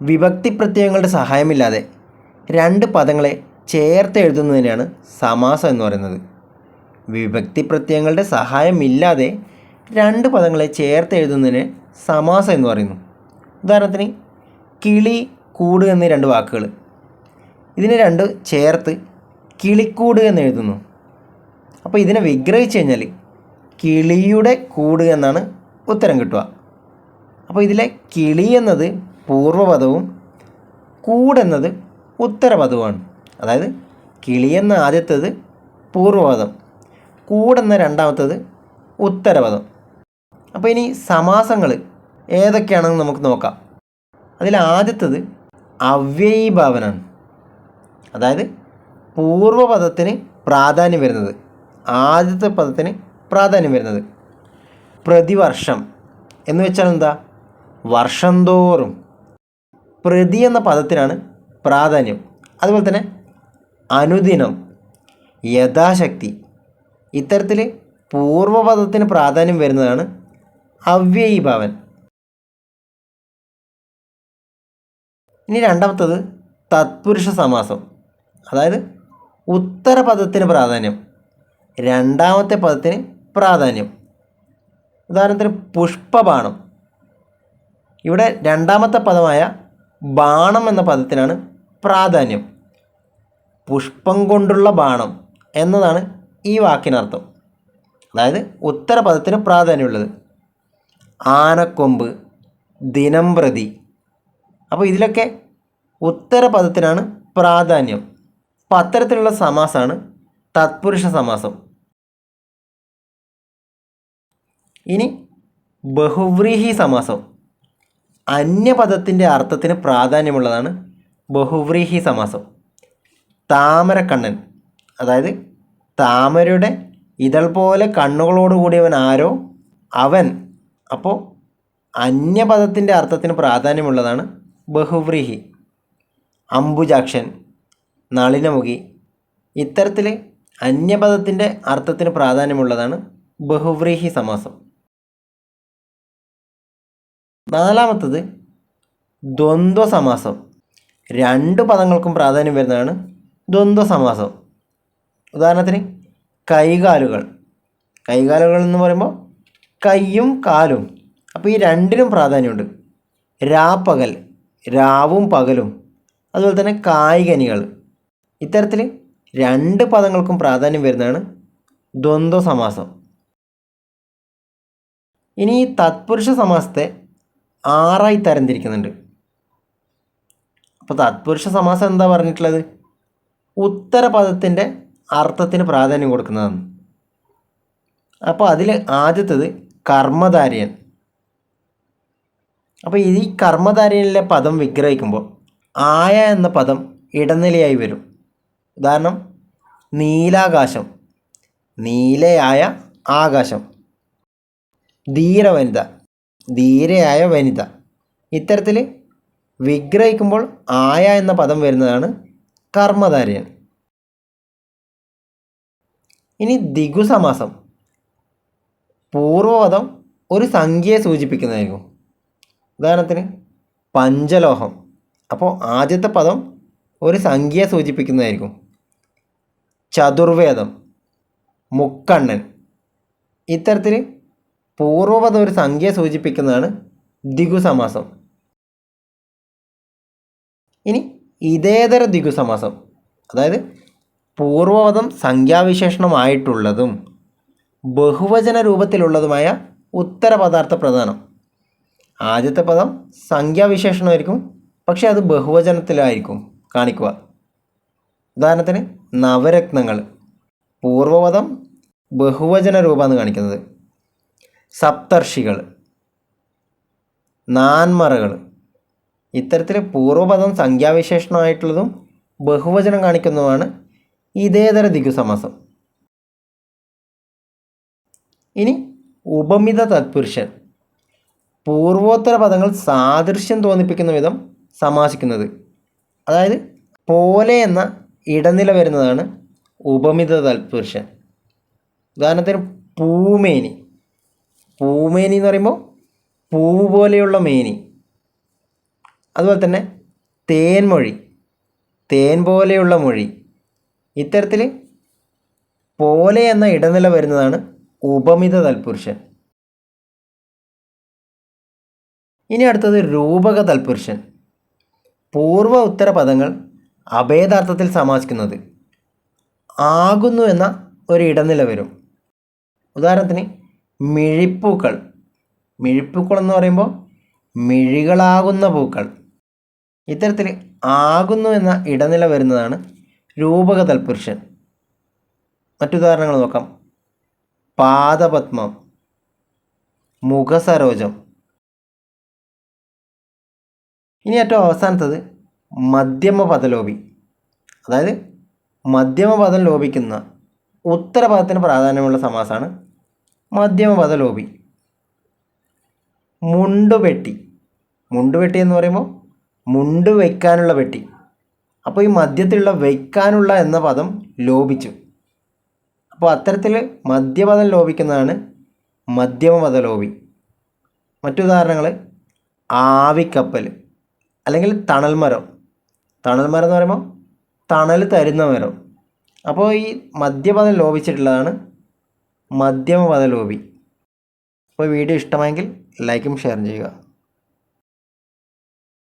വിഭക്തി പ്രത്യയങ്ങളുടെ സഹായമില്ലാതെ രണ്ട് പദങ്ങളെ ചേർത്ത് എഴുതുന്നതിനാണ് സമാസം എന്ന് പറയുന്നത്. വിഭക്തി പ്രത്യയങ്ങളുടെ സഹായമില്ലാതെ രണ്ട് പദങ്ങളെ ചേർത്ത് എഴുതുന്നതിന് സമാസം എന്ന് പറയുന്നു. ഉദാഹരണത്തിന് കിളി കൂട് എന്നീ രണ്ട് വാക്കുകൾ ഇതിനെ രണ്ട് ചേർത്ത് കിളിക്കൂട് എന്ന് എഴുതുന്നു. അപ്പോൾ ഇതിനെ വിഗ്രഹിച്ച് കഴിഞ്ഞാൽ കിളിയുടെ കൂട് എന്നാണ് ഉത്തരം കിട്ടുക. അപ്പോൾ ഇതിലെ കിളി എന്നത് പൂർവപദവും കൂടെന്നത് ഉത്തരപദവുമാണ്. അതായത് കിളിയെന്ന ആദ്യത്തേത് പൂർവപദം കൂടെന്ന രണ്ടാമത്തേത് ഉത്തരപദം. അപ്പോൾ ഇനി സമാസങ്ങൾ ഏതൊക്കെയാണെന്ന് നമുക്ക് നോക്കാം. അതിൽ ആദ്യത്തേത് അവ്യയീഭാവനാണ്. അതായത് പൂർവപദത്തിന് പ്രാധാന്യം വരുന്നത് ആദ്യത്തെ പദത്തിന് പ്രാധാന്യം വരുന്നത് പ്രതിവർഷം എന്ന് വെച്ചാൽ എന്താ? വർഷം തോറും പ്രതി എന്ന പദത്തിനാണ് പ്രാധാന്യം. അതുപോലെ തന്നെ അനുദിനം യഥാശക്തി. ഇത്തരത്തിൽ പൂർവപദത്തിന് പ്രാധാന്യം വരുന്നതാണ് അവ്യയീഭാവൻ. ഇനി രണ്ടാമത്തത് തത്പുരുഷ സമാസം. അതായത് ഉത്തരപദത്തിന് പ്രാധാന്യം രണ്ടാമത്തെ പദത്തിന് പ്രാധാന്യം. ഉദാഹരണത്തിന് പുഷ്പബാണം. ഇവിടെ രണ്ടാമത്തെ പദമായ ബാണം എന്ന പദത്തിനാണ് പ്രാധാന്യം. പുഷ്പം കൊണ്ടുള്ള ബാണം എന്നതാണ് ഈ വാക്കിനർത്ഥം. അതായത് ഉത്തരപദത്തിന് പ്രാധാന്യമുള്ളത്. ആനക്കൊമ്പ് ദിനം പ്രതി. അപ്പോൾ ഇതിലൊക്കെ ഉത്തരപദത്തിനാണ് പ്രാധാന്യം. അപ്പോൾ അത്തരത്തിലുള്ള സമാസമാണ് തത്പുരുഷ സമാസം. ഇനി ബഹുവ്രീഹി സമാസം. അന്യപദത്തിന്റെ അർത്ഥത്തിന് പ്രാധാന്യമുള്ളതാണ് ബഹുവ്രീഹി സമാസം. താമരക്കണ്ണൻ അതായത് താമരയുടെ ഇതൾ പോലെ കണ്ണുകളോട് കൂടിയവൻ ആരോ? അവൻ. അപ്പോൾ അന്യപദത്തിന്റെ അർത്ഥത്തിന് പ്രാധാന്യമുള്ളതാണ് ബഹുവ്രീഹി. അംബുജാക്ഷൻ നളിനമുഖി. ഇത്തരത്തിൽ അന്യപദത്തിന്റെ അർത്ഥത്തിന് പ്രാധാന്യമുള്ളതാണ് ബഹുവ്രീഹി സമാസം. നാലാമത്തത് ദ്വന്ദ്വ സമാസം രണ്ട് പദങ്ങൾക്കും പ്രാധാന്യം വരുന്നതാണ് ദ്വന്ദ്വ സമാസം ഉദാഹരണത്തിന് കൈകാലുകൾ. കൈകാലുകൾ എന്ന് പറയുമ്പോൾ കൈയും കാലും. അപ്പോൾ ഈ രണ്ടിനും പ്രാധാന്യമുണ്ട്. രാപ്പകൽ രാവും പകലും അതുപോലെ തന്നെ കായികനികൾ. ഇത്തരത്തിൽ രണ്ട് പദങ്ങൾക്കും പ്രാധാന്യം വരുന്നതാണ് ദ്വന്ദ്വ സമാസം ഇനി തത്പുരുഷ സമാസത്തെ ആറായി തരംതിരിക്കുന്നുണ്ട്. അപ്പോൾ തത്പുരുഷ സമാസം എന്താ പറഞ്ഞിട്ടുള്ളത്? ഉത്തരപദത്തിന്റെ അർത്ഥത്തിന് പ്രാധാന്യം കൊടുക്കുന്നതാണ്. അപ്പോൾ അതിൽ ആദ്യത്തത് കർമ്മധാരയൻ. അപ്പോൾ ഈ കർമ്മധാരയനിലെ പദം വിഗ്രഹിക്കുമ്പോൾ ആയ എന്ന പദം ഇടനിലയായി വരും. ഉദാഹരണം നീലാകാശം നീലയായ ആകാശം ധീരവനിത ധീരയായ വനിത. ഇത്തരത്തിൽ വിഗ്രഹിക്കുമ്പോൾ ആയ എന്ന പദം വരുന്നതാണ് കർമ്മധാരയൻ. ഇനി ദിഗു സമാസം. പൂർവപദം ഒരു സംഖ്യയെ സൂചിപ്പിക്കുന്നതായിരിക്കും. ഉദാഹരണത്തിന് പഞ്ചലോഹം. അപ്പോൾ ആദ്യത്തെ പദം ഒരു സംഖ്യയെ സൂചിപ്പിക്കുന്നതായിരിക്കും. ചതുർവേദം മുക്കണ്ണൻ. ഇത്തരത്തിൽ പൂർവപദം ഒരു സംഖ്യയെ സൂചിപ്പിക്കുന്നതാണ് ദിഗുസമാസം. ഇനി ഇതേതര ദിഗുസമാസം അതായത് പൂർവപദം സംഖ്യാവിശേഷണമായിട്ടുള്ളതും ബഹുവചന രൂപത്തിലുള്ളതുമായ ഉത്തരപദാർത്ഥ പ്രധാനം. ആദ്യത്തെ പദം സംഖ്യാവിശേഷണമായിരിക്കും പക്ഷേ അത് ബഹുവചനത്തിലായിരിക്കും കാണിക്കുക. ഉദാഹരണത്തിന് നവരത്നങ്ങൾ പൂർവപദം ബഹുവചന രൂപമാണ് കാണിക്കുന്നത്. സപ്തർഷികൾ നാൻമറകൾ ഇത്തരത്തിൽ പൂർവപദം സംഖ്യാവിശേഷണമായിട്ടുള്ളതും ബഹുവചനം കാണിക്കുന്നതുമാണ് ഇതേതര ദിഗുസമാസം. ഇനി ഉപമിത തത്പുരുഷൻ പൂർവോത്തര പദങ്ങൾ സാദൃശ്യം തോന്നിപ്പിക്കുന്ന വിധം സമാസിക്കുന്നത് അതായത് പോലെ എന്ന ഇടനില വരുന്നതാണ് ഉപമിത തത്പുരുഷൻ. ഉദാഹരണത്തിന് പൂമേനി. പൂമേനി എന്ന് പറയുമ്പോൾ പൂവ് പോലെയുള്ള മേനി. അതുപോലെ തന്നെ തേൻമൊഴി തേൻ പോലെയുള്ള മൊഴി. ഇത്തരത്തിൽ പോലെ എന്ന ഇടനില വരുന്നതാണ് ഉപമിത തൽപുരുഷൻ. ഇനി അടുത്തത് രൂപക തൽപുരുഷൻ. പൂർവ ഉത്തര പദങ്ങൾ അഭേദാർത്ഥത്തിൽ സമാസിക്കുന്നത് ആകുന്നു എന്ന ഒരു ഇടനില വരും. ഉദാഹരണത്തിന് മിഴിപ്പൂക്കൾ മിഴിപ്പൂക്കൾ എന്ന് പറയുമ്പോൾ മിഴികളാകുന്ന പൂക്കൾ. ഇത്തരത്തിൽ ആകുന്നു എന്ന ഇടനില വരുന്നതാണ് രൂപക തൽപുരുഷൻ മറ്റുദാഹരണങ്ങൾ നോക്കാം. പാദപത്മം മുഖസരോജം. ഇനി ഏറ്റവും അവസാനത്തത് മധ്യമ പദലോപി അതായത് മധ്യമ പദം ലോപിക്കുന്ന ഉത്തരപദത്തിന് പ്രാധാന്യമുള്ള സമാസമാണ് മധ്യമ പദലോപി മുണ്ടുപെട്ടി മുണ്ടുപെട്ടി എന്ന് പറയുമ്പോൾ മുണ്ട് വയ്ക്കാനുള്ള പെട്ടി അപ്പോൾ ഈ മധ്യത്തിലുള്ള വയ്ക്കാനുള്ള എന്ന പദം ലോപിച്ചു. അപ്പോൾ അത്തരത്തിൽ മധ്യപദം ലോപിക്കുന്നതാണ് മധ്യമപദ ലോപി മറ്റുദാഹരണങ്ങൾ ആവിക്കപ്പൽ അല്ലെങ്കിൽ തണൽമരം തണൽമരം തണൽ മരം എന്ന് പറയുമ്പോൾ തണൽ തരുന്ന മരം. അപ്പോൾ ഈ മദ്യപദം ലോപിച്ചിട്ടുള്ളതാണ് മധ്യമപദ ലോപി അപ്പോൾ വീഡിയോ ഇഷ്ടമായെങ്കിൽ ലൈക്കും ഷെയറും ചെയ്യുക.